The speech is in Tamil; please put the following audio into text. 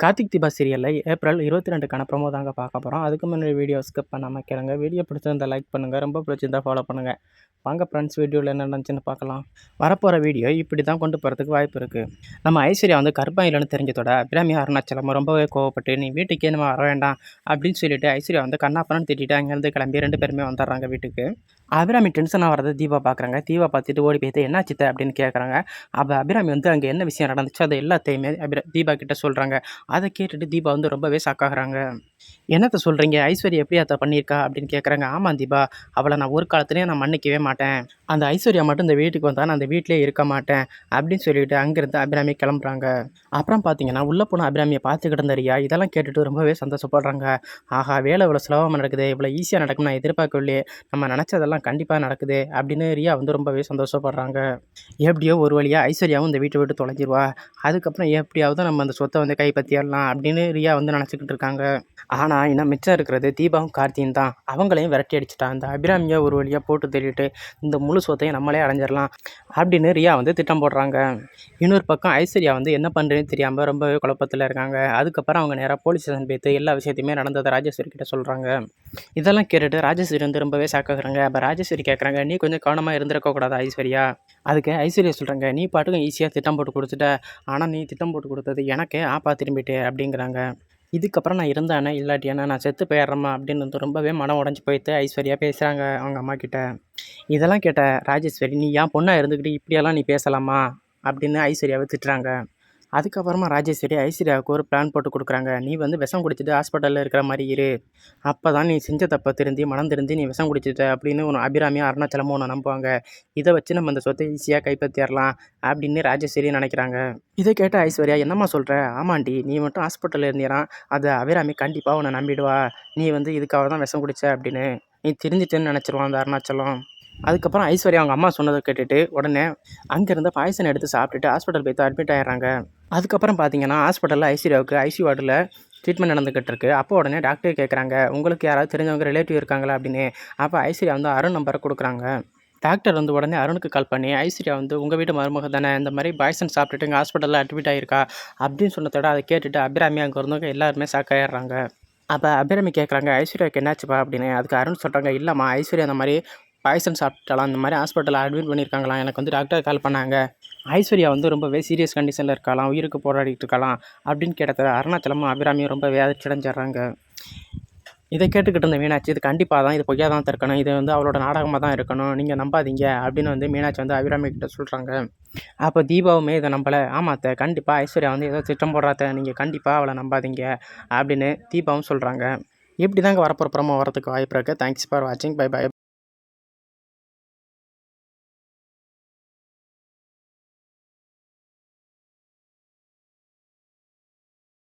கார்த்திக் தீபா சீரியலில் ஏப்ரல் இருபத்தி ரெண்டுக்கான ப்ரோமோ தாங்க பார்க்க போகிறோம் அதுக்கு முன்னாடி வீடியோ ஸ்கிப் பண்ணாமல் கேளுங்க. வீடியோ பிடிச்சிருந்தா லைக் பண்ணுங்கள் ரொம்ப பிடிச்சிருந்தா ஃபாலோ பண்ணுங்கள் வாங்க ஃப்ரெண்ட்ஸ் வீடியோவில் என்ன நடந்துச்சுன்னு பார்க்கலாம். வரப்போகிற வீடியோ இப்படி தான் கொண்டு போகிறதுக்கு வாய்ப்பு இருக்குது நம்ம ஐஸ்வர்யா வந்து கர்ப்பம் இல்லைன்னு தெரிஞ்சதோட அபிராமி அருணாச்சலம் ரொம்பவே கோவப்பட்டு நீ வீட்டுக்கே நம்ம வர வேண்டாம் அப்படின்னு சொல்லிட்டு ஐஸ்வர்யா வந்து கண்ணாப்பனன்னு திட்டிட்டு அங்கேருந்து கிளம்பி ரெண்டு பேருமே வந்துடுறாங்க வீட்டுக்கு. அபிராமி டென்ஷனாக வரது தீபா பார்க்குறாங்க தீபா பார்த்துட்டு ஓடி போயிட்டு என்ன சித்த? அப்படின்னு கேட்குறாங்க அப்போ அபிராமி வந்து அங்கே என்ன விஷயம் நடந்துச்சு அது எல்லாத்தையுமே அபிரா தீபா கிட்டே சொல்கிறாங்க அதை கேட்டுட்டு தீபா வந்து ரொம்பவே ஷாக்காகிறாங்க என்னத்த சொல்கிறீங்க ஐஸ்வர்யா எப்படி அதை பண்ணியிருக்கா அப்படின்னு கேட்குறாங்க ஆமாம் தீபா அவளை நான் ஒரு காலத்துலேயும் நான் மன்னிக்கவே மாட்டேன். அந்த ஐஸ்வர்யா மட்டும் இந்த வீட்டுக்கு வந்தால் நான் அந்த வீட்டிலே இருக்க மாட்டேன் அப்படின்னு சொல்லிட்டு அங்கேருந்து அபிராமி கிளம்புறாங்க. அப்புறம் பார்த்தீங்கன்னா உள்ளே போன அபிராமியை பார்த்துக்கிட்டு இருந்த ரியா இதெல்லாம் கேட்டுட்டு ரொம்பவே சந்தோஷப்படுறாங்க. ஆஹா வேலை இவ்வளோ சுலபமாக நடக்குது இவ்வளோ ஈஸியாக நடக்கும் நான் எதிர்பார்க்கவில்லையே. நம்ம நினச்சதெல்லாம் கண்டிப்பாக நடக்குது அப்படின்னு ரியா வந்து ரொம்பவே சந்தோஷப்படுறாங்க. எப்படியோ ஒரு வழியாக ஐஸ்வர்யாவும் இந்த வீட்டை விட்டு தொலைஞ்சிருவா. அதுக்கப்புறம் எப்படியாவது நம்ம அந்த சொத்தை வந்து கைப்பற்றிடலாம் அப்படின்னு ரியா வந்து நினச்சிக்கிட்டு இருக்காங்க. ஆனால் இன்னும் மிச்சம் இருக்கிறது தீபாவும் கார்த்தியும் தான். அவங்களையும் விரட்டி அடிச்சிட்டான் அந்த அபிராமியை ஒரு வழியாக போட்டு தள்ளிட்டு இந்த முழு சொத்தையும் நம்மளே அடைஞ்சிடலாம் அப்படின்னு ரியா வந்து திட்டம் போடுறாங்க. இன்னொரு பக்கம் ஐஸ்வர்யா வந்து என்ன பண்ணுறேன்னு தெரியாமல் ரொம்பவே குழப்பத்தில் இருக்காங்க. அதுக்கப்புறம் அவங்க நேராக போலீஸ் ஸ்டேஷன் போய்த்து எல்லா விஷயத்தையுமே நடந்ததை ராஜேஸ்வரி கிட்ட சொல்கிறாங்க இதெல்லாம் கேட்டுட்டு ராஜேஸ்வரி வந்து ரொம்பவே சாக்குறாங்க அப்போ ராஜேஸ்வரி கேட்குறாங்க நீ கொஞ்சம் கவனமாக இருந்திருக்கக்கூடாது ஐஸ்வர்யா? அதுக்கு ஐஸ்வர்யா சொல்கிறாங்க நீ பாட்டுக்கும் ஈஸியாக திட்டம் போட்டு கொடுத்துட்ட. ஆனால் நீ திட்டம் போட்டு கொடுத்தது எனக்கே ஆப்பா திரும்பிட்டு அப்படிங்கிறாங்க. இதுக்கப்புறம் நான் இருந்தானே இல்லாட்டியானா நான் செத்து போயிடுறேம்மா அப்படின்னு வந்து ரொம்பவே மனம் உடஞ்சி போயிட்டு ஐஸ்வர்யா பேசுகிறாங்க அவங்க அம்மா கிட்ட. இதெல்லாம் கேட்ட ராஜேஸ்வரி நீ ஏன் பொண்ணாக இருந்துக்கிட்டு இப்படியெல்லாம் நீ பேசலாமா? அப்படின்னு ஐஸ்வர்யாவை திட்டுறாங்க. அதுக்கப்புறமா ராஜேஸ்வரி ஐஸ்வர்யாவுக்கு ஒரு பிளான் போட்டு கொடுக்குறாங்க. நீ வந்து விஷம் குடிச்சிட்டு ஹாஸ்பிட்டலில் இருக்கிற மாதிரி இரு. அப்போ தான் நீ செஞ்ச தப்பை திருந்தி மனம் திருந்தி நீ விஷம் குடிச்சிட்ட அப்படின்னு ஒன்று அபிராமியும் அருணாச்சலமும் ஒன்று நம்புவாங்க. இதை வச்சு நம்ம அந்த சொத்தை ஈஸியாக கைப்பற்றிடலாம் அப்படின்னு ராஜேஸ்வரி நினைக்கிறாங்க. இதை கேட்ட ஐஸ்வர்யா என்னம்மா சொல்கிற ஆமாண்டி நீ மட்டும் ஹாஸ்பிட்டலில் இருந்தீரான் அதை அபிராமி கண்டிப்பாக உன்னை நம்பிடுவா. நீ வந்து இதுக்காக தான் விஷம் குடிச்ச அப்படின்னு நீ தெரிஞ்சிட்டேன்னு நினச்சிருவான் அந்த அருணாச்சலம். அதுக்கப்புறம் ஐஸ்வர்யா அவங்க அம்மா சொன்னதை கேட்டுட்டு உடனே அங்கேருந்து பாயசன் எடுத்து சாப்பிட்டுட்டு ஹாஸ்பிட்டல் போய் அட்மிட் ஆயிடுறாங்க. அதுக்கப்புறம் பார்த்தீங்கன்னா ஹாஸ்பிட்டலில் ஐஸ்வர்யாவுக்கு ஐசி வார்டில் ட்ரீட்மெண்ட் நடந்துக்கிட்டு இருக்கு அப்போ உடனே டாக்டர் கேட்குறாங்க உங்களுக்கு யாராவது தெரிஞ்சவங்க ரிலேட்டிவ் இருக்காங்களா? அப்படின்னு. அப்போ ஐஸ்வர்யா வந்து அருண் நம்பரை கொடுக்குறாங்க. டாக்டர் வந்து உடனே அருணுக்கு கால் பண்ணி ஐஸ்வர்யா வந்து உங்கள் வீட்டு மருமக தானே? இந்த மாதிரி பாய்சன் சாப்பிட்டுட்டு இங்கே ஹாஸ்பிட்டலில் அட்மிட் ஆகிருக்கா அப்படின்னு சொன்னதோட அதை கேட்டுட்டு அபிராமி அங்கே இருந்தவங்க எல்லாருமே சாக்காயிடுறாங்க அப்போ அபிராமி கேட்குறாங்க ஐஸ்வர்யாவுக்கு என்னாச்சுப்பா? அப்படின்னு. அதுக்கு அருண் சொல்கிறாங்க இல்லைம்மா ஐஸ்வர்யா அந்த மாதிரி பாய்சன் சாப்பிட்டாலாம் இந்த மாதிரி ஹாஸ்பிட்டலில் அட்மிட் பண்ணியிருக்காங்களாம். எனக்கு வந்து டாக்டர் கால் பண்ணாங்க. ஐஸ்வர்யா வந்து ரொம்பவே சீரியஸ் கண்டிஷனில் இருக்கலாம் உயிருக்கு போராடிட்டு இருக்கலாம் அப்படின்னு கேட்டதில் அருணாச்சலமும் அபிராமியும் ரொம்ப வேதச்சிடைஞ்சிட்றாங்க இதை கேட்டுக்கிட்டு இருந்த மீனாட்சி இது கண்டிப்பாக தான் இது பொய்யா தான் இருக்கணும் இது வந்து அவளோட நாடகமாக தான் இருக்கணும் நீங்கள் நம்பாதீங்க அப்படின்னு வந்து மீனாட்சி வந்து அபிராமி கிட்ட சொல்கிறாங்க அப்போ தீபாவுமே இதை நம்பலை. ஆமாத்த கண்டிப்பாக ஐஸ்வர்யா வந்து ஏதோ திட்டம் போடுறாத்த நீங்கள் கண்டிப்பாக அவளை நம்பாதீங்க அப்படின்னு தீபாவும் சொல்கிறாங்க இப்படி தாங்க வரப்போகிற ப்ரோமோ வரதுக்கு வாய்ப்பு இருக்குது தேங்க்ஸ் ஃபார் வாட்சிங் பை பை